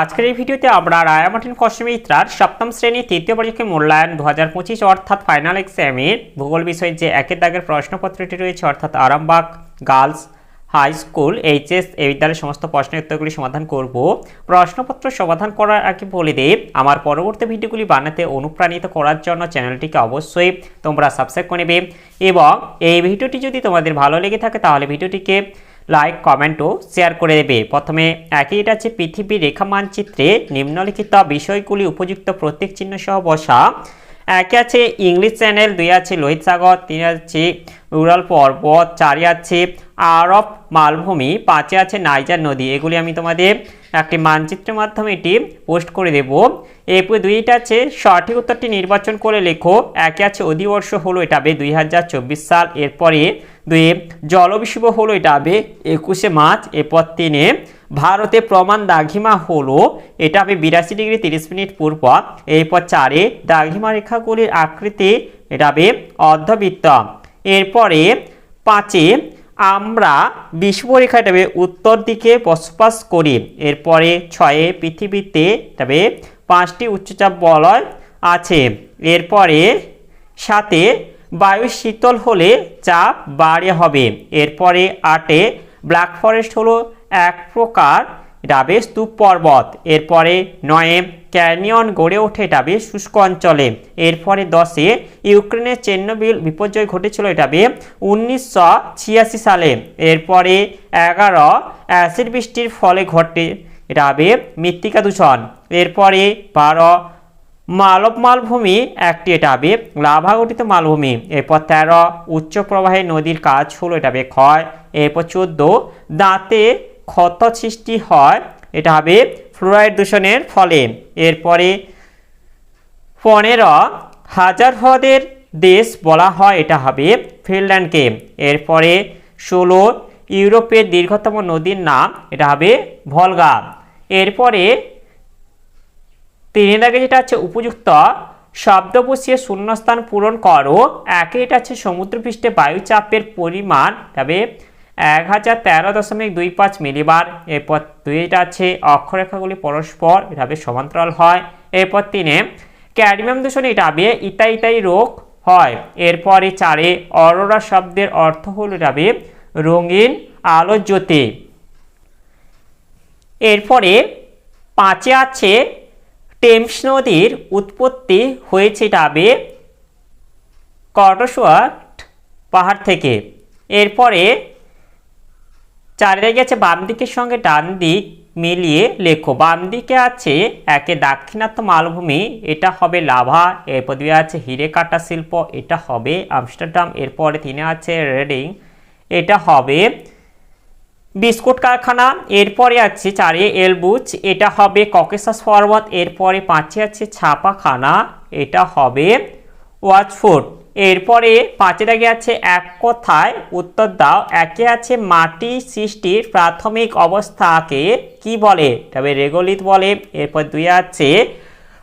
আজকের এই ভিডিওতে আমরা রায়ামাটিন কষ্টমিত্রার সপ্তম শ্রেণির তৃতীয় পরীক্ষায় মূল্যায়ন দু হাজার পঁচিশ অর্থাৎ ফাইনাল এক্সামের ভূগোল বিষয়ে যে একের দাগের প্রশ্নপত্রটি রয়েছে, অর্থাৎ Arambagh girls high school, HS, এই বিদ্যালয়ের সমস্ত প্রশ্নের উত্তরগুলি সমাধান করব। প্রশ্নপত্র সমাধান করার আগে বলে দিই, আমার পরবর্তী ভিডিওগুলি বানাতে অনুপ্রাণিত করার জন্য চ্যানেলটিকে অবশ্যই তোমরা সাবস্ক্রাইব করে নেবে। এবং এই ভিডিওটি যদি তোমাদের ভালো লেগে থাকে, তাহলে ভিডিওটিকে লাইক কমেন্ট ও শেয়ার করে দেবে। প্রথমে একই এটা আছে পৃথিবীর রেখা মানচিত্রে নিম্নলিখিত বিষয়গুলি উপযুক্ত প্রতীক চিহ্ন সহ বসা। একে আছে ইংলিশ চ্যানেল, দুই আছে লোহিত সাগর, তিন আছে রুরাল পর্বত চারে আছে আরব মালভূমি পাঁচে আছে নাইজার নদী। এগুলি আমি তোমাদের একটি মানচিত্রের মাধ্যমে এটি পোস্ট করে দেব। এরপর দুইটা আছে, সঠিক উত্তরটি নির্বাচন করে লেখো। একে আছে অধিবর্ষ হলো এটা হবে দুই হাজার চব্বিশ সাল। এরপরে দুই জলবিষুব হলো এটা হবে একুশে মার্চ। এরপর তিনে, ভারতে প্রমাণ দাঘিমা হলো এটা হবে বিরাশি ডিগ্রি তিরিশ মিনিট পূর্ব। এরপর চারে দাঘিমা রেখাগুলির আকৃতি এটা হবে অর্ধবৃত্ত। এরপরে পাঁচে আমরা বিশ্বরেখা এটা হবে উত্তর দিকে বসবাস করি। এরপরে ছয়ে পৃথিবীতে তবে পাঁচটি উচ্চচাপ বলয় আছে। এরপরে সাথে বায়ু শীতল হলে চাপ বাড়ে হবে। এরপরে আটে ব্ল্যাক ফরেস্ট হলো এক প্রকার ডাবে স্তূপ পর্বত এরপরে নয়ে ক্যানিয়ন গড়ে ওঠে ডাবে শুষ্ক অঞ্চলে। এরপরে দশে ইউক্রেনের চেন্নবিল বিপর্যয় ঘটেছিল এটা এটাবে উনিশশো সালে। এরপরে এগারো অ্যাসিড বৃষ্টির ফলে ঘটে ডাবে মৃত্তিকা দূষণ। এরপরে বারো মালব মালভূমি, একটি এটা হবে লাভা গঠিত মালভূমি। এরপর তেরো উচ্চ প্রবাহে নদীর কাজ হলো এটা হবে ক্ষয়। এরপর চোদ্দ দাঁতে ক্ষত সৃষ্টি হয়, এটা হবে ফ্লোরাইড দূষণের ফলে। এরপরে পনেরো, হাজার হ্রদের দেশ বলা হয়, এটা হবে ফিনল্যান্ডকে। এরপরে ষোলো, ইউরোপের দীর্ঘতম নদীর নাম, এটা হবে ভলগা। এরপরে তিনের দাগে যেটা আছে উপযুক্ত শব্দ বসিয়ে শূন্যস্থান পূরণ করো। একে এটা আছে সমুদ্রপৃষ্ঠে বায়ুচাপের পরিমাণ তবে এক হাজার তেরো দশমিক দুই পাঁচ মিলিবার। এরপর দুইটা আছে, অক্ষরেখাগুলি পরস্পর এটা হবে সমান্তরাল হয়। এরপর তিনে, ক্যাডমিয়াম দূষণে এটা হবে ইতা ইতাই রোগ হয়। এরপরে চারে, অরোরা শব্দের অর্থ হল এটা হবে রঙিন আলো জ্যোতি। এরপরে পাঁচে আছে, টেমস নদীর উৎপত্তি হয়েছে ডাবে কটসওয়াট পাহাড় থেকে। এরপরে চারিদিকে আছে বাম দিকের সঙ্গে ডান দিক মিলিয়ে লেখো। বাম দিকে আছে একে দাক্ষিণাত্য মালভূমি, এটা হবে লাভা, এরপর দুই আছে হিরে কাটা শিল্প, এটা হবে আমস্টারডাম, এরপরে তিনে আছে রেডিং, এটা হবে বিস্কুট কারখানা, এরপরে আছে চারে এলবুচ, এটা হবে ককেশাস পর্বত, এরপরে পাঁচে আছে ছাপাখানা, এটা হবে ওয়াচফুড এরপরে পাঁচে দাগে আছে এক কথায় উত্তর দাও। একে আছে মাটি সৃষ্টির প্রাথমিক অবস্থাকে কি বলে? তবে রেগোলিত বলে। এরপর দুই আছে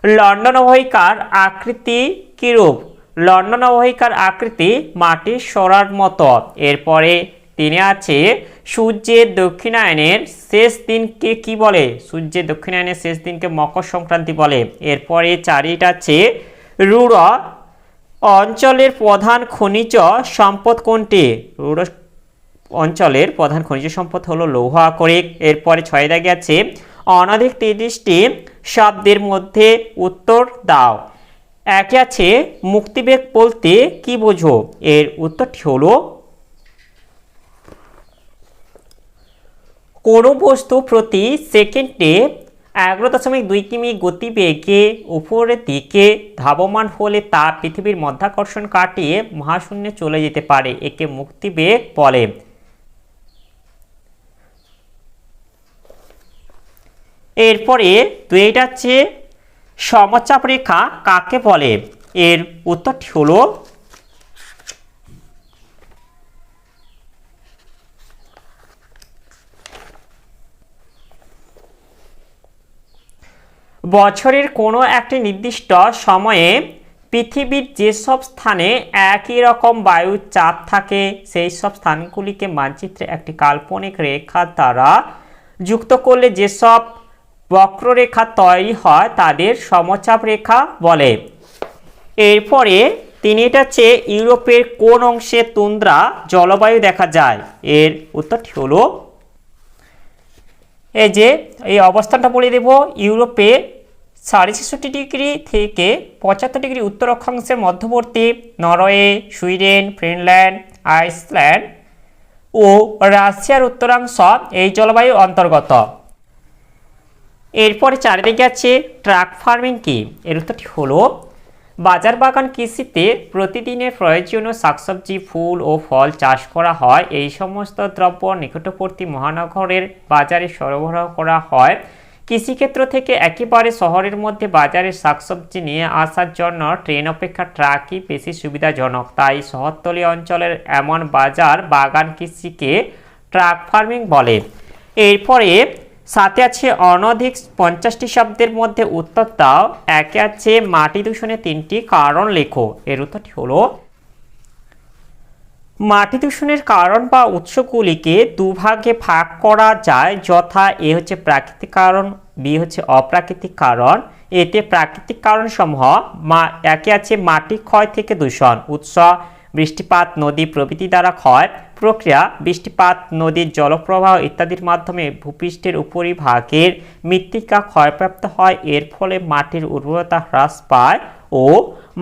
লন্ডন অবহিকার আকৃতি কিরূপ? লন্ডন অবহিকার আকৃতি মাটির সরার মতো। এরপরে তিনে আছে সূর্যের দক্ষিণায়নের শেষ দিনকে কি বলে? সূর্যের দক্ষিণায়নের শেষ দিনকে মকর সংক্রান্তি বলে। এরপরে চারিটা আছে রুড় অঞ্চলের প্রধান খনিজ সম্পদ কোনটি? অঞ্চলের প্রধান খনিজ সম্পদ হলো লৌহ আকরিক। এরপরে ছয় দাগে আছে, অনধিক তিরিশটি শব্দের মধ্যে উত্তর দাও। একে আছে, মুক্তিবেগ বলতে কি বোঝো? এর উত্তরটি হলো, কোনো বস্তু প্রতি সেকেন্ডে এগারো দশমিক দুই কিমি গতিবেগে উপরের দিকে ধাবমান হলে তা পৃথিবীর মধ্যাকর্ষণ কাটিয়ে মহাশূন্যে চলে যেতে পারে, একে মুক্তিবেগ বলে। এরপরে দুইটা হচ্ছে সমচাপ রেখা কাকে বলে? এর উত্তরটি হলো বছরের কোনো একটি নির্দিষ্ট সময়ে পৃথিবীর যেসব স্থানে একই রকম বায়ুর চাপ থাকে সেই সব স্থানগুলিকে মানচিত্রে একটি কাল্পনিক রেখা দ্বারা যুক্ত করলে যেসব বক্ররেখা তৈরি হয় তাদের সমচাপ রেখা বলে। এরপরে তিনি এটা হচ্ছে ইউরোপের কোন অংশে তুন্দ্রা জলবায়ু দেখা যায়। এর উত্তরটি হলো এই যে, এই অবস্থানটা বলে দেব, ইউরোপে সাড়ে ছেষট্টি ডিগ্রি থেকে পঁচাত্তর ডিগ্রি উত্তর অক্ষাংশের মধ্যবর্তী নরওয়ে, সুইডেন, ফিনল্যান্ড, আইসল্যান্ড ও রাশিয়ার উত্তরাংশ এই জলবায়ু অন্তর্গত। এরপরে চারিদিকে আছে ট্রাক ফার্মিং কি? এর উত্তরটি হলো বাজার বাগান কৃষিতে প্রতিদিনের প্রয়োজনীয় শাকসবজি, ফুল ও ফল চাষ করা হয়। এই সমস্ত দ্রব্য নিকটবর্তী মহানগরের বাজারে সরবরাহ করা হয়। কৃষিক্ষেত্র থেকে একেবারে শহরের মধ্যে বাজারে শাকসবজি নিয়ে আসার জন্য ট্রেন অপেক্ষা ট্রাকই বেশি সুবিধাজনক। তাই শহরতলি অঞ্চলের এমন বাজার বাগান কৃষিকে ট্রাক ফার্মিং বলে। এরপরে সাথে আছে অনধিক পঞ্চাশটি শব্দের মধ্যে উত্তর দাও। একে আছে মাটি দূষণের তিনটি কারণ লেখো। এর উত্তরটি হলো, মাটি দূষণের কারণ বা উৎসগুলিকে দুভাগে ভাগ করা যায়, যথা এ হচ্ছে প্রাকৃতিক কারণ, বি হচ্ছে অপ্রাকৃতিক কারণ। এতে প্রাকৃতিক কারণসমূহ, মা, একে আছে মাটি ক্ষয় থেকে দূষণ, উৎস, বৃষ্টিপাত, নদী প্রভৃতি দ্বারা ক্ষয় প্রক্রিয়া, বৃষ্টিপাত, নদীর জলপ্রবাহ ইত্যাদির মাধ্যমে ভূপৃষ্ঠের উপরিভাগের মৃত্তিকা ক্ষয়প্রাপ্ত হয়। এর ফলে মাটির উর্বরতা হ্রাস পায় ও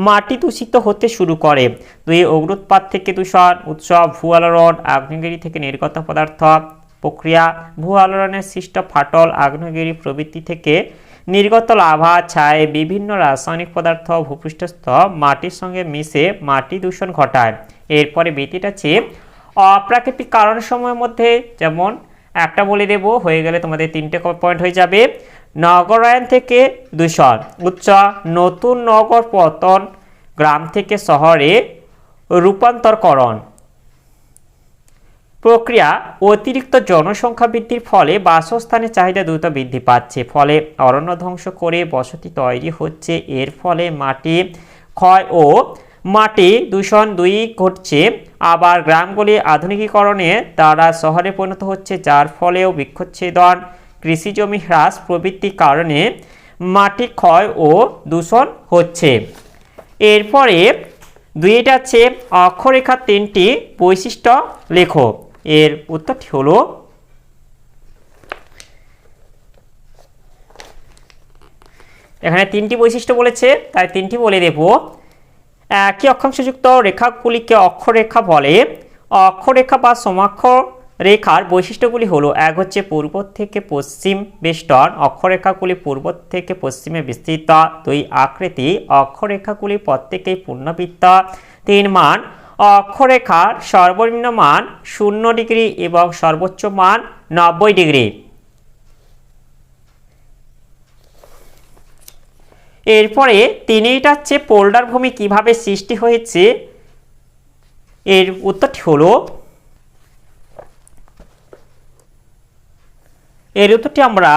মাটি দূষিত হতে শুরু করে। দুই অগ্নুৎপাত থেকে দূষণ উৎসব ভূ আলোড়ন, আগ্নেয়গিরি থেকে নির্গত পদার্থ প্রক্রিয়া, ভূ আলোড়নের সৃষ্ট ফাটল, আগ্নেয়গিরি প্রভৃতি থেকে নির্গত লাভা ছায় বিভিন্ন রাসায়নিক পদার্থ ভূপৃষ্ঠস্থ মাটির সঙ্গে মিশে মাটি দূষণ ঘটায়। এরপরে বেতিটা আছে অপ্রাকৃতিক কারণসমূহের মধ্যে যেমন একটা বলে দেব, হয়ে গেলে তোমাদের তিনটে পয়েন্ট হয়ে যাবে। নগরায়ন থেকে দূষণ। উচ্চ, নতুন নগর পতন গ্রাম থেকে শহরে রূপান্তরকরণ। প্রক্রিয়া, অতিরিক্ত জনসংখ্যা বৃদ্ধির ফলে বাসস্থানের চাহিদা দ্রুত বৃদ্ধি পাচ্ছে। ফলে অরণ্য ধ্বংস করে বসতি তৈরি হচ্ছে। এর ফলে মাটি, ক্ষয় ও মাটি দূষণ দুই ঘটছে। আবার গ্রামগুলি আধুনিকীকরণে তারা শহরে পরিণত হচ্ছে, যার ফলেও বৃক্ষচ্ছেদন। কৃষিজমি হ্রাস প্রভৃতির কারণে মাটি ক্ষয় ও দূষণ হচ্ছে। এরপরে দুইটা আছে অক্ষরেখার তিনটি বৈশিষ্ট্য লেখো। এর উত্তরটি হলো, এখানে তিনটি বৈশিষ্ট্য বলেছে, তাই তিনটি বলে দেব। একই অক্ষাংশযুক্ত রেখাগুলিকে অক্ষরেখা বলে। অক্ষরেখা বা সমাক্ষর রেখার বৈশিষ্ট্যগুলি হলো, এক হচ্ছে পূর্ব থেকে পশ্চিম বেষ্টন, অক্ষরেখাগুলি পূর্ব থেকে পশ্চিমে বিস্তৃত, দুই আকৃতি, অক্ষরেখাগুলি প্রত্যেকেই পূর্ণবৃত্ত, তিন মান, অক্ষরেখার সর্বনিম্ন মান শূন্য ডিগ্রি এবং সর্বোচ্চ মান নব্বই ডিগ্রি। এরপরে তিনিটা হচ্ছে পোল্ডার ভূমি কীভাবে সৃষ্টি হয়েছে? এর উত্তরটি হলো, এর উত্তরটি আমরা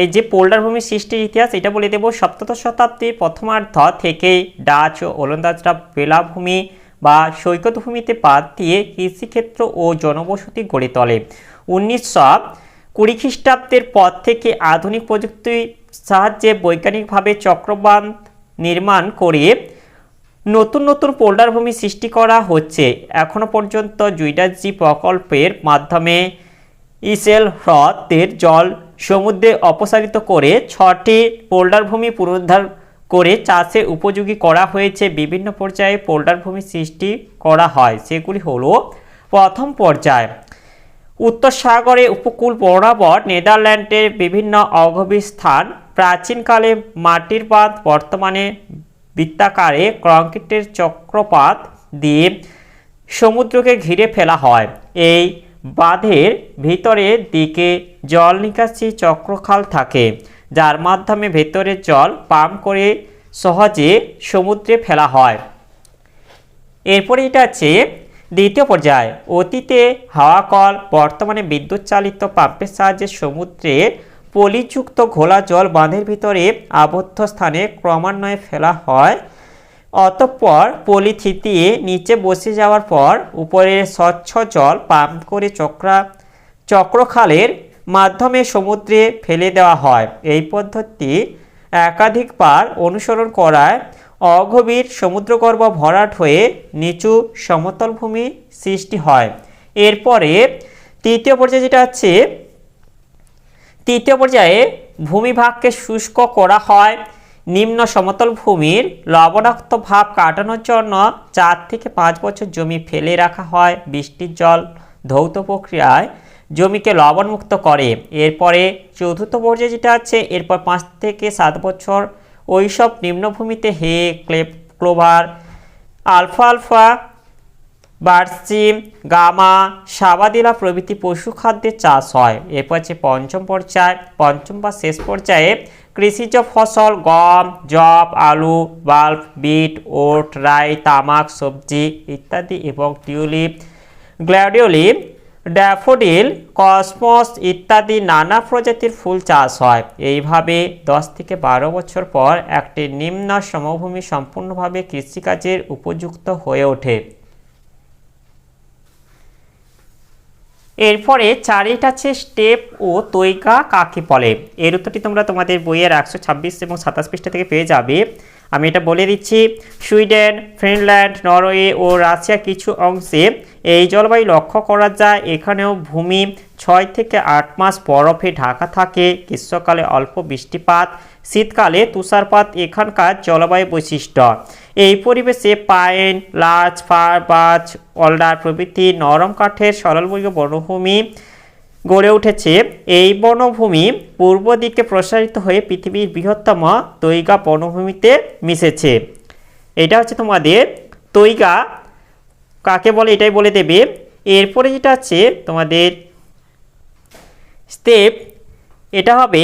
এই যে পোল্ডার ভূমি সৃষ্টির ইতিহাস, এটা বলে দেব সপ্তদশ শতাব্দীর প্রথমার্ধ থেকে ডাচ ও ওলন্দাজরা বেলাভূমি বা সৈকত ভূমিতে বাদ দিয়ে কৃষিক্ষেত্র ও জনবসতি গড়ে তোলে। উনিশশো কুড়ি খ্রিস্টাব্দের পর থেকে আধুনিক প্রযুক্তির সাহায্যে বৈজ্ঞানিকভাবে চক্রবান নির্মাণ করে নতুন নতুন পোল্ডার ভূমি সৃষ্টি করা হচ্ছে। এখনও পর্যন্ত জুইডাজি প্রকল্পের মাধ্যমে ইসেল হ্রদের জল সমুদ্রে অপসারিত করে ছটি পোল্ডার ভূমি পুনরুদ্ধার করে চাষে উপযোগী করা হয়েছে। বিভিন্ন পর্যায়ে পোল্ডার ভূমি সৃষ্টি করা হয়। সেগুলি হলো, প্রথম পর্যায়, উত্তর সাগরে উপকূল বরাবর নেদারল্যান্ডের বিভিন্ন অগভীর স্থান প্রাচীনকালে মাটির পাত, বর্তমানে বৃত্তাকারে কংক্রিটের চক্রপাত দিয়ে সমুদ্রকে ঘিরে ফেলা হয়। এই বাঁধের ভিতরের দিকে জল নিকাশি চক্রখাল থাকে, যার মাধ্যমে ভেতরের জল পাম্প করে সহজে সমুদ্রে ফেলা হয়। এরপরে এটা আছে দ্বিতীয় পর্যায়। অতীতে হাওয়া কল, বর্তমানে বিদ্যুৎ চালিত পাম্পের সাহায্যে সমুদ্রে পলিযুক্ত ঘোলা জল বাঁধের ভিতরে আবদ্ধ স্থানে ক্রমান্বয়ে ফেলা হয়। অতঃপর পলি থিতিয়ে নিচে বসে যাওয়ার পর উপরে স্বচ্ছ জল পাম্প করে চক্রা, চক্রখালের মাধ্যমে সমুদ্রে ফেলে দেওয়া হয়। এই পদ্ধতি একাধিকবার অনুসরণ করায় অগভীর সমুদ্রগর্ভ ভরাট হয়ে নিচু সমতল ভূমি সৃষ্টি হয়। এরপরে তৃতীয় পর্যায়ে যেটা আছে তৃতীয় পর্যায়ে ভূমিভাগকে শুষ্ক করা হয়। নিম্ন সমতল ভূমির লবণাক্ত ভাব কাটানোর জন্য চার থেকে পাঁচ বছর জমি ফেলে রাখা হয় বৃষ্টির জল ধৌত প্রক্রিয়ায়। জমিকে লবণমুক্ত করে। এরপরে চতুর্থ পর্যায়ে যেটা আছে, এরপর পাঁচ থেকে সাত বছর ওইসব নিম্নভূমিতে হে ক্লেপ ক্লোভার, আলফা আলফা বার্সিম গামা, সাবাদিলা প্রভৃতি পশু খাদ্যের চাষ হয়। এরপর হচ্ছে পঞ্চম পর্যায়, পঞ্চম বা শেষ পর্যায়ে কৃষিজ ফসল, গম জব আলু, বাল্ব, বিট, ওট, রাই, তামাক, সবজি ইত্যাদি এবং টিউলিপ গ্ল্যাডিওলিপ ড্যাফোডিল, কসমস ইত্যাদি নানা প্রজাতির ফুল চাষ হয়। এইভাবে দশ থেকে বারো বছর পর একটি নিম্ন সমভূমি সম্পূর্ণভাবে কৃষিকাজের উপযুক্ত হয়ে ওঠে। এরপরে চারিটা আছে, স্টেপ ও তৈকা কাকে বলে? এর উত্তরটি তোমরা তোমাদের বইয়ের একশো ছাব্বিশ এবং সাতাশ পৃষ্ঠা থেকে পেয়ে যাবে। আমি এটা বলে দিচ্ছি, সুইডেন, ফিনল্যান্ড, নরওয়ে ও রাশিয়া কিছু অংশে এই জলবায়ু লক্ষ্য করা যায়। এখানেও ভূমি ছয় থেকে আট মাস বরফে ঢাকা থাকে, গ্রীষ্মকালে অল্প বৃষ্টিপাত শীতকালে তুষারপাত এখানকার জলবায়ু বৈশিষ্ট্য। এই পরিবেশে পাইন লাচ ফার, বাজ, অলডার প্রভৃতি নরম কাঠের সরলবর্গীয় বনভূমি গড়ে উঠেছে। এই বনভূমি পূর্ব দিকে প্রসারিত হয়ে পৃথিবীর বৃহত্তম তৈগা বনভূমিতে মিশেছে। এটা হচ্ছে তোমাদের তৈগা। কাকে বলে এটাই বলে দেবে। এরপরে যেটা আছে তোমাদের স্টেপ, এটা হবে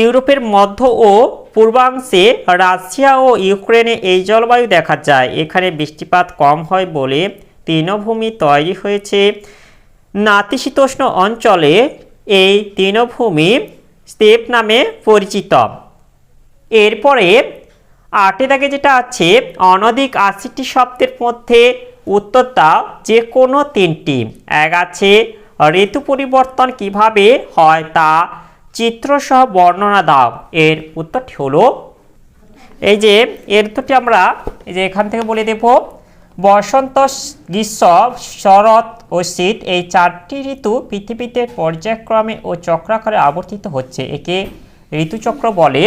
ইউরোপের মধ্য ও পূর্বাংশে রাশিয়া ও ইউক্রেনে এই জলবায়ু দেখা যায়। এখানে বৃষ্টিপাত কম হয় বলে তৃণভূমি তৈরি হয়েছে। নাতিশীতোষ্ণ অঞ্চলে এই তৃণভূমি স্টেপ নামে পরিচিত। এরপরে আটে দাগে যেটা আছে, অনধিক আশিটি শব্দের মধ্যে উত্তরটা যে কোনো তিনটি। এক আছে, ঋতু পরিবর্তন কীভাবে হয় তা চিত্রসহ বর্ণনা দাও। এর উত্তরটি হলো, এই যে এর উত্তরটি আমরা এই যে এখান থেকে বলে দেব, বসন্ত গ্রীষ্ম, শরৎ ও শীত এই চারটি ঋতু পৃথিবীতে পর্যায়ক্রমে ও চক্রাকারে আবর্তিত হচ্ছে। একে ঋতুচক্র বলে।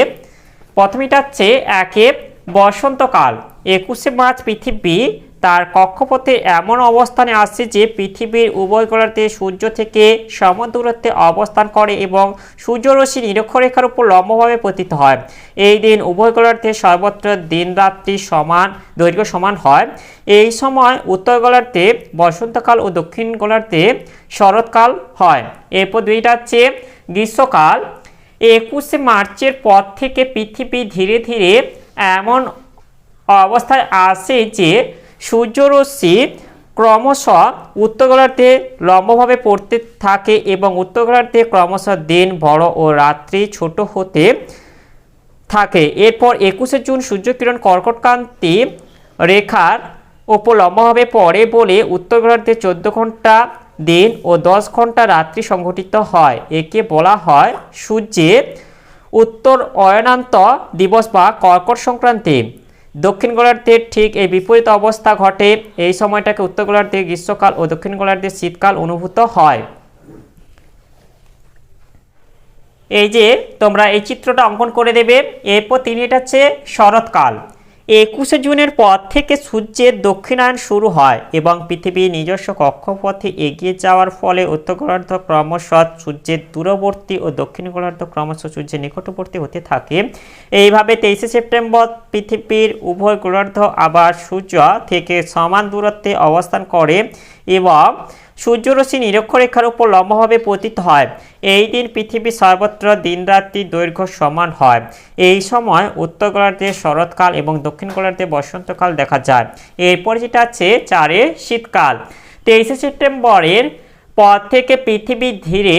প্রথমেটা হচ্ছে একে বসন্তকাল। একুশে মার্চ পৃথিবী তার কক্ষপথে এমন অবস্থানে আসছে যে পৃথিবীর উভয় গোলার্ধে সূর্য থেকে সম দূরত্বে অবস্থান করে এবং সূর্যরশ্মি নিরক্ষরেখার উপর লম্বভাবে পতিত হয়। এই দিন উভয় গোলার্ধে সর্বত্র দিন রাত্রি সমান, দৈর্ঘ্য সমান হয়। এই সময় উত্তর গোলার্ধে বসন্তকাল ও দক্ষিণ গোলার্ধে শরৎকাল হয়। এরপর দুইটা হচ্ছে গ্রীষ্মকাল। একুশে মার্চের পর থেকে পৃথিবী ধীরে ধীরে এমন অবস্থায় আসে যে সূর্যরশ্মি ক্রমশ উত্তর গোলার্ধে লম্বভাবে পড়তে থাকে এবং উত্তর গোলার্ধে ক্রমশ দিন বড় ও রাত্রি ছোট হতে থাকে। এরপর একুশে জুন সূর্যকিরণ কর্কটকান্তি রেখার ওপর লম্বভাবে পড়ে বলে উত্তর গোলার্ধে চোদ্দ ঘণ্টা দিন ও দশ ঘণ্টা রাত্রি সংঘটিত হয়। একে বলা হয় সূর্যের উত্তর অয়নান্ত দিবস বা কর্কট সংক্রান্তি। দক্ষিণ গোলার্ধের ঠিক এই বিপরীত অবস্থা ঘটে। এই সময়টাকে উত্তর গোলার্ধে গ্রীষ্মকাল ও দক্ষিণ গোলার্ধে শীতকাল অনুভূত হয়। এই যে তোমরা এই চিত্রটা অঙ্কন করে দেবে, এরপর তিনি এটা হচ্ছে শরৎকাল। একুশে জুনের পর থেকে সূর্যের দক্ষিণায়ন শুরু হয় এবং পৃথিবীর নিজস্ব কক্ষপথে এগিয়ে যাওয়ার ফলে উত্তর গোলার্ধ ক্রমশ সূর্যের দূরবর্তী ও দক্ষিণ গোলার্ধ ক্রমশ সূর্যের নিকটবর্তী হতে থাকে। এইভাবে তেইশে সেপ্টেম্বর পৃথিবীর উভয় গোলার্ধ আবার সূর্য থেকে সমান দূরত্বে অবস্থান করে এবং সূর্যরশ্মি নিরক্ষরেখার উপর লম্বভাবে পতিত হয়। এই দিন পৃথিবীর সর্বত্র দিনরাত্রি দৈর্ঘ্য সমান হয়। এই সময় উত্তর গোলার্ধে শরৎকাল এবং দক্ষিণ গোলার্ধে বসন্তকাল দেখা যায়। এরপর যেটা আছে, চারে শীতকাল। তেইশে সেপ্টেম্বরের পর থেকে পৃথিবী ধীরে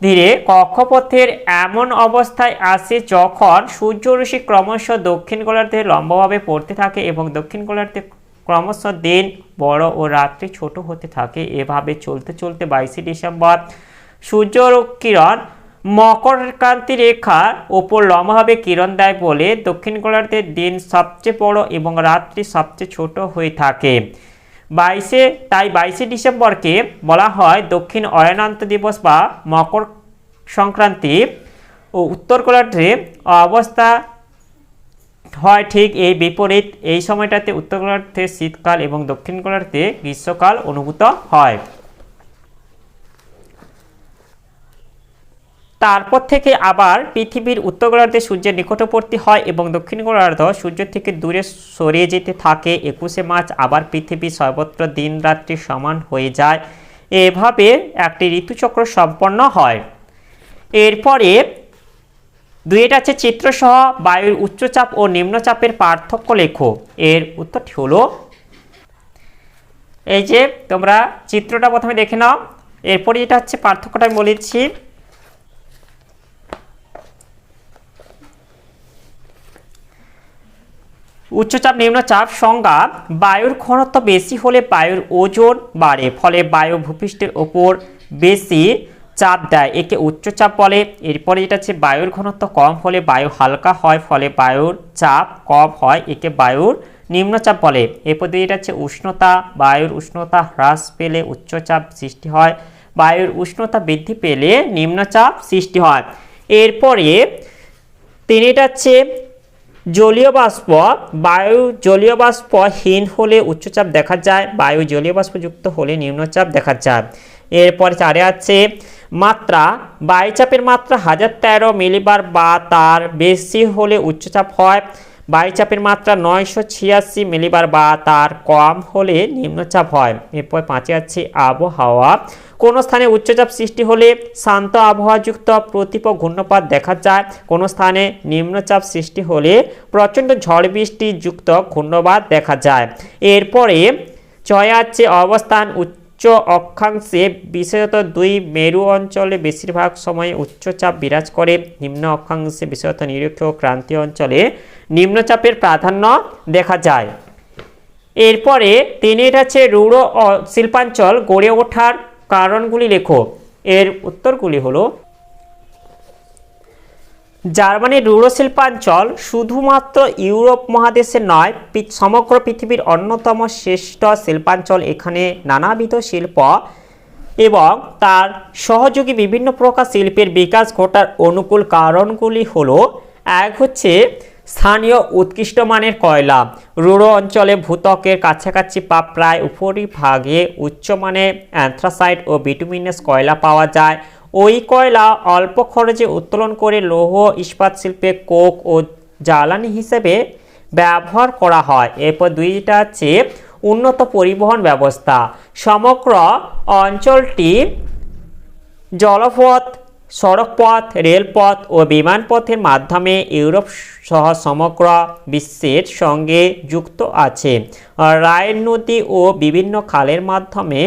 ধীরে কক্ষপথের এমন অবস্থায় আসে যখন সূর্যরশ্মি ক্রমশ দক্ষিণ গোলার্ধে লম্বভাবে পড়তে থাকে এবং দক্ষিণ গোলার্ধে ক্রমশ দিন বড় ও রাত্রি ছোট হতে থাকে। এভাবে চলতে চলতে বাইশে ডিসেম্বর সূর্যর কিরণ মকর ক্রান্তি রেখার ওপর লম্বাভাবে কিরণ দেয় বলে দক্ষিণ গোলার্ধের দিন সবচেয়ে বড় এবং রাত্রি সবচেয়ে ছোট হয়ে থাকে। বাইশে, তাই বাইশে ডিসেম্বরকে বলা হয় দক্ষিণ অয়নান্ত দিবস বা মকর সংক্রান্তি। ও উত্তর গোলার্ধে অবস্থা হয় ঠিক এই বিপরীত, এই সময়টাতে উত্তর গোলার্ধে শীতকাল এবং দক্ষিণ গোলার্ধে গ্রীষ্মকাল অনুভূত হয়। তারপর থেকে আবার পৃথিবীর উত্তর গোলার্ধে সূর্যের নিকটবর্তী হয় এবং দক্ষিণ গোলার্ধ সূর্য থেকে দূরে সরিয়ে যেতে থাকে। একুশে মার্চ আবার পৃথিবী সর্বত্র দিন রাত্রি সমান হয়ে যায়। এভাবে একটি ঋতুচক্র সম্পন্ন হয়। এরপরে দুইটা আছে চিত্রসহ বায়ুর উচ্চচাপ ও নিম্নচাপের পার্থক্য লেখো। এর উত্তরটি হলো, এই যে তোমরা চিত্রটা প্রথমে দেখে নাও। এরপরে এটা হচ্ছে পার্থক্যটা আমি বলেছি উচ্চচাপ, নিম্নচাপ সংজ্ঞা বায়ুর ঘনত্ব বেশি হলে বায়ুর ওজন বাড়ে, ফলে বায়ু ভূপৃষ্ঠের ওপর বেশি চাপ দেয়। একে উচ্চচাপ বলে। এরপরে এটা হচ্ছে, বায়ুর ঘনত্ব কম হলে বায়ু হালকা হয়, ফলে বায়ুর চাপ কম হয়, একে বায়ুর নিম্নচাপ বলে। এরপর দিয়ে এটা হচ্ছে, উষ্ণতা, বায়ুর উষ্ণতা হ্রাস পেলে উচ্চচাপ সৃষ্টি হয়, বায়ুর উষ্ণতা বৃদ্ধি পেলে নিম্নচাপ সৃষ্টি হয়। এরপরে তিনটা হচ্ছে, জলীয় বাষ্প, বায়ু জলীয় বাষ্পহীন হলে উচ্চচাপ দেখা যায়, বায়ু জলীয় বাষ্পযুক্ত হলে নিম্নচাপ দেখা যায়। এরপরে চারে আছে মাত্রা বায়ুচাপের মাত্রা হাজার তেরো মিলিবার বা তার বেশি হলে উচ্চচাপ হয়। বায়ুচাপের মাত্রা নয়শো ছিয়াশি মিলিবার বা তার কম হলে নিম্নচাপ হয়। এরপর পাঁচে আছে আবহাওয়া। কোনো স্থানে উচ্চচাপ সৃষ্টি হলে শান্ত আবহাওয়াযুক্ত প্রতীপ ঘূর্ণপাত দেখা যায়। কোনো স্থানে নিম্নচাপ সৃষ্টি হলে প্রচণ্ড ঝড় বৃষ্টি যুক্ত ঘূর্ণপাত দেখা যায়। এরপরে ছয় আছে অবস্থান উচ্চ অক্ষাংশে বিশেষত দুই মেরু অঞ্চলে বেশিরভাগ সময়ে উচ্চচাপ বিরাজ করে। নিম্ন অক্ষাংশে বিশেষত নিরক্ষ ক্রান্তীয় অঞ্চলে নিম্নচাপের প্রাধান্য দেখা যায়। এরপরে তিনের আছে রূঢ় শিল্পাঞ্চল গড়ে ওঠার কারণগুলি লেখো। এর উত্তরগুলি হলো জার্মানির রূঢ় শিল্পাঞ্চল শুধুমাত্র ইউরোপ মহাদেশে নয় সমগ্র পৃথিবীর অন্যতম শ্রেষ্ঠ শিল্পাঞ্চল এখানে নানাবিধ শিল্প এবং তার সহযোগী বিভিন্ন প্রকার শিল্পের বিকাশ ঘটার অনুকূল কারণগুলি হলো, এক হচ্ছে স্থানীয় উৎকৃষ্ট মানের কয়লা। রূঢ় অঞ্চলে ভূত্বকের কাছাকাছি বা প্রায় উপরিভাগে উচ্চমানের অ্যান্থ্রাসাইট ও বিটুমিনাস কয়লা পাওয়া যায়। ওই কয়লা অল্প খরচে উত্তোলন করে লৌহ ইস্পাত শিল্পে কোক ও জ্বালানি হিসেবে ব্যবহার করা হয়। এরপর দুইটা হচ্ছে উন্নত পরিবহন ব্যবস্থা। সমগ্র অঞ্চলটি জলপথ, সড়কপথ, রেলপথ ও বিমানপথের মাধ্যমে ইউরোপ সহ সমগ্র বিশ্বের সঙ্গে যুক্ত আছে। রাইন নদী ও বিভিন্ন খালের মাধ্যমে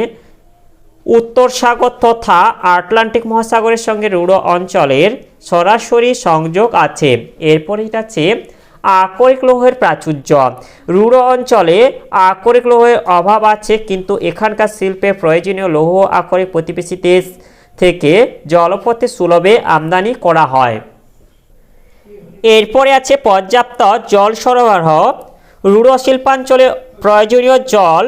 উত্তর সাগর তথা আটলান্টিক মহাসাগরের সঙ্গে রূঢ় অঞ্চলের সরাসরি সংযোগ আছে। এরপরে এটা আছে আকরিক লৌহের প্রাচুর্য। রূঢ় অঞ্চলে আকরিক লৌহের অভাব আছে, কিন্তু এখানকার শিল্পে প্রয়োজনীয় লৌহ আকরিক প্রতিবেশী দেশ থেকে জলপথে সুলভে আমদানি করা হয়। এরপরে আছে পর্যাপ্ত জল সরবরাহ। রূঢ় শিল্পাঞ্চলে প্রয়োজনীয় জল,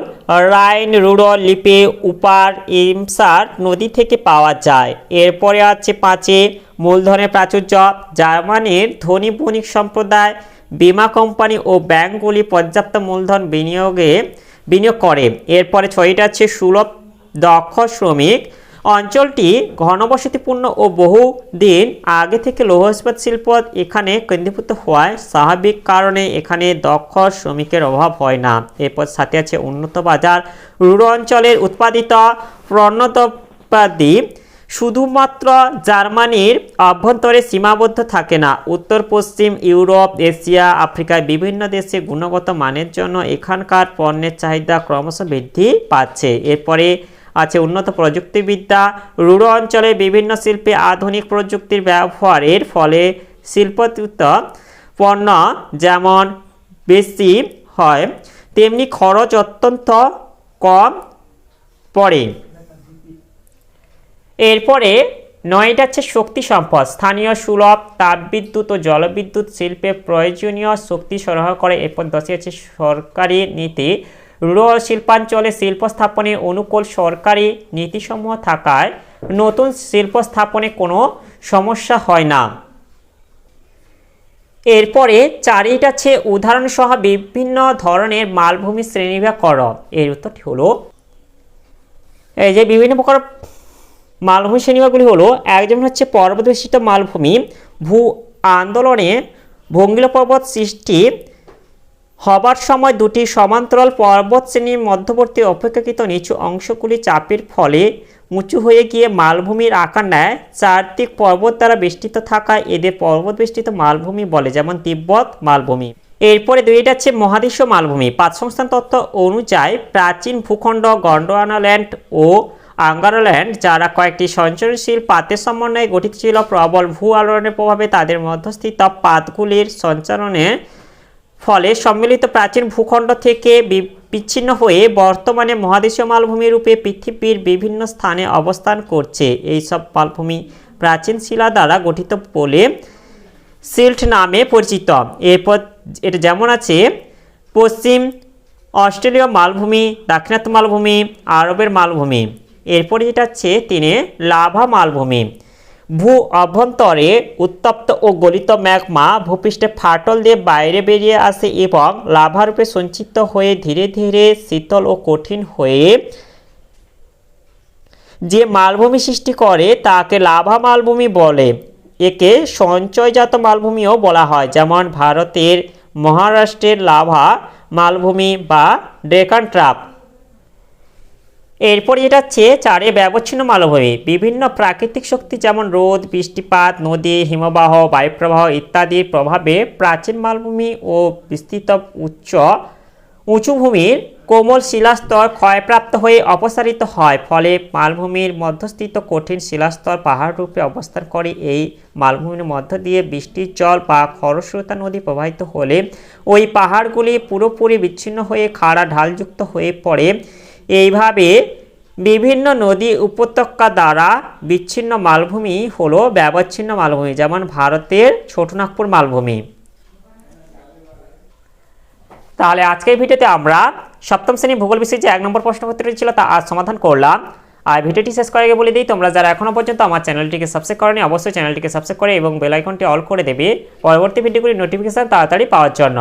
রাইন, রুড়ো, লিপে, উপার, ইমসার নদী থেকে পাওয়া যায়। এরপরে আছে পাঁচে মূলধনের প্রাচুর্য, জার্মানির ধনী বণিক সম্প্রদায়, বীমা কোম্পানি ও ব্যাংকগুলি পর্যাপ্ত মূলধন বিনিয়োগে বিনিয়োগ করে। এরপরে ছয়টা আছে সুলভ, দক্ষ শ্রমিক অঞ্চলটি ঘনবসতিপূর্ণ ও বহু দিন আগে থেকে লৌহ ইস্পাত শিল্প এখানে কেন্দ্রীভূত হওয়ায় স্বাভাবিক কারণে এখানে দক্ষ শ্রমিকের অভাব হয় না। এরপর সাথে আছে উন্নত বাজার, রূঢ় অঞ্চলের উৎপাদিত প্রণতপাদি শুধুমাত্র জার্মানির অভ্যন্তরে সীমাবদ্ধ থাকে না, উত্তর, পশ্চিম ইউরোপ, এশিয়া, আফ্রিকার বিভিন্ন দেশে গুণগত মানের জন্য এখানকার পণ্যের চাহিদা ক্রমশ বৃদ্ধি পাচ্ছে। এরপরে আছে উন্নত প্রযুক্তিবিদ্যা, রূঢ় অঞ্চলে বিভিন্ন শিল্পে আধুনিক প্রযুক্তির ব্যবহারের ফলে শিল্পযুক্ত পণ্য যেমন বেশি হয়, তেমনি খরচ অত্যন্ত কম পড়ে। এরপরে নয়টা হচ্ছে শক্তি সম্পদ। স্থানীয় সুলভ তাপবিদ্যুৎ ও জলবিদ্যুৎ শিল্পে প্রয়োজনীয় শক্তি সরবরাহ করে। এরপর দশে আছে সরকারি নীতি। রুড় শিল্পাঞ্চলে শিল্প স্থাপনে অনুকূল সরকারি নীতিসমূহ থাকায় নতুন শিল্প স্থাপনে কোনো সমস্যা হয় না। এরপরে চারিটা আছে উদাহরণ সহ বিভিন্ন ধরনের মালভূমি শ্রেণীবিভাগ কর এর উত্তরটি হলো, এই যে বিভিন্ন প্রকার মালভূমি শ্রেণীভাগগুলি হলো, এক যেমন হচ্ছে পর্বত বেষ্টিত মালভূমি, ভূ আন্দোলনে ভঙ্গিল পর্বত সৃষ্টি হবার সময় দুটি সমান্তরাল পর্বত শ্রেণির মধ্যবর্তী অপেক্ষাকৃত নিচু অংশগুলি চাপের ফলে উঁচু হয়ে গিয়ে মালভূমির আকার নেয়। চারদিক পর্বত দ্বারা বেষ্টিত থাকায় এদের পর্বত বেষ্টিত মালভূমি বলে, যেমন তিব্বত মালভূমি। এরপরে দুইটা হচ্ছে মহাদেশীয় মালভূমি। পাঁচ সংস্থান তত্ত্ব অনুযায়ী প্রাচীন ভূখণ্ড, গন্ডোয়ানাল্যান্ড ও আঙ্গারোল্যান্ড, যারা কয়েকটি সঞ্চরণশীল পাতের সমন্বয়ে গঠিত ছিল, প্রবল ভূ আলোড়নের প্রভাবে তাদের মধ্যস্থিত পাতগুলির সঞ্চালনে ফলে সম্মিলিত প্রাচীন ভূখণ্ড থেকে বিচ্ছিন্ন হয়ে বর্তমানে মহাদেশীয় মালভূমি রূপে পৃথিবীর বিভিন্ন স্থানে অবস্থান করছে। এই সব মালভূমি প্রাচীন শিলা দ্বারা গঠিত বলে সিল্ট নামে পরিচিত। এরপর এটা যেমন আছে, পশ্চিম অস্ট্রেলীয় মালভূমি, দাক্ষিণাত্য মালভূমি, আরবের মালভূমি। এরপরে যেটা হচ্ছে তিনি লাভা মালভূমি। ভূ অভ্যন্তরে উত্তপ্ত ও গলিত ম্যাগমা ভূপৃষ্ঠে ফাটল দিয়ে বাইরে বেরিয়ে আসে এবং লাভারূপে সঞ্চিত হয়ে ধীরে ধীরে শীতল ও কঠিন হয়ে যে মালভূমি সৃষ্টি করে তাকে লাভা মালভূমি বলে। একে সঞ্চয়জাত মালভূমিও বলা হয়, যেমন ভারতের মহারাষ্ট্রের লাভা মালভূমি বা ডেকান ট্রাপ এরপর যেটা হচ্ছে চারে ব্যবচ্ছিন্ন মালভূমি। বিভিন্ন প্রাকৃতিক শক্তি যেমন রোদ, বৃষ্টিপাত, নদী, হিমবাহ, বায়ুপ্রবাহ ইত্যাদির প্রভাবে প্রাচীন মালভূমি ও বিস্তৃত উচ্চ, উঁচু ভূমির কোমল শিলাস্তর ক্ষয়প্রাপ্ত হয়ে অপসারিত হয়। ফলে মালভূমির মধ্যস্থিত কঠিন শিলাস্তর পাহাড় রূপে অবস্থান করে। এই মালভূমির মধ্য দিয়ে বৃষ্টির জল বা খরস্রোতা নদী প্রবাহিত হলে ওই পাহাড়গুলি পুরোপুরি বিচ্ছিন্ন হয়ে খাড়া, ঢালযুক্ত হয়ে পড়ে। এইভাবে বিভিন্ন নদী উপত্যকা দ্বারা বিচ্ছিন্ন মালভূমি হলো ব্যবচ্ছিন্ন মালভূমি, যেমন ভারতের ছোটনাগপুর মালভূমি। তাহলে আজকের ভিডিওতে আমরা সপ্তম শ্রেণি ভূগোল বিষয়ে যে এক নম্বর প্রশ্নপত্রটি ছিল তা আজ সমাধান করলাম। আর ভিডিওটি শেষ করার আগে বলে দিই, তোমরা যারা এখনও পর্যন্ত আমার চ্যানেলটিকে সাবস্ক্রাইব করনি, অবশ্যই চ্যানেলটিকে সাবস্ক্রাইব করে এবং বেল আইকনটি অল করে দেবে পরবর্তী ভিডিওগুলির নোটিফিকেশান তাড়াতাড়ি পাওয়ার জন্য।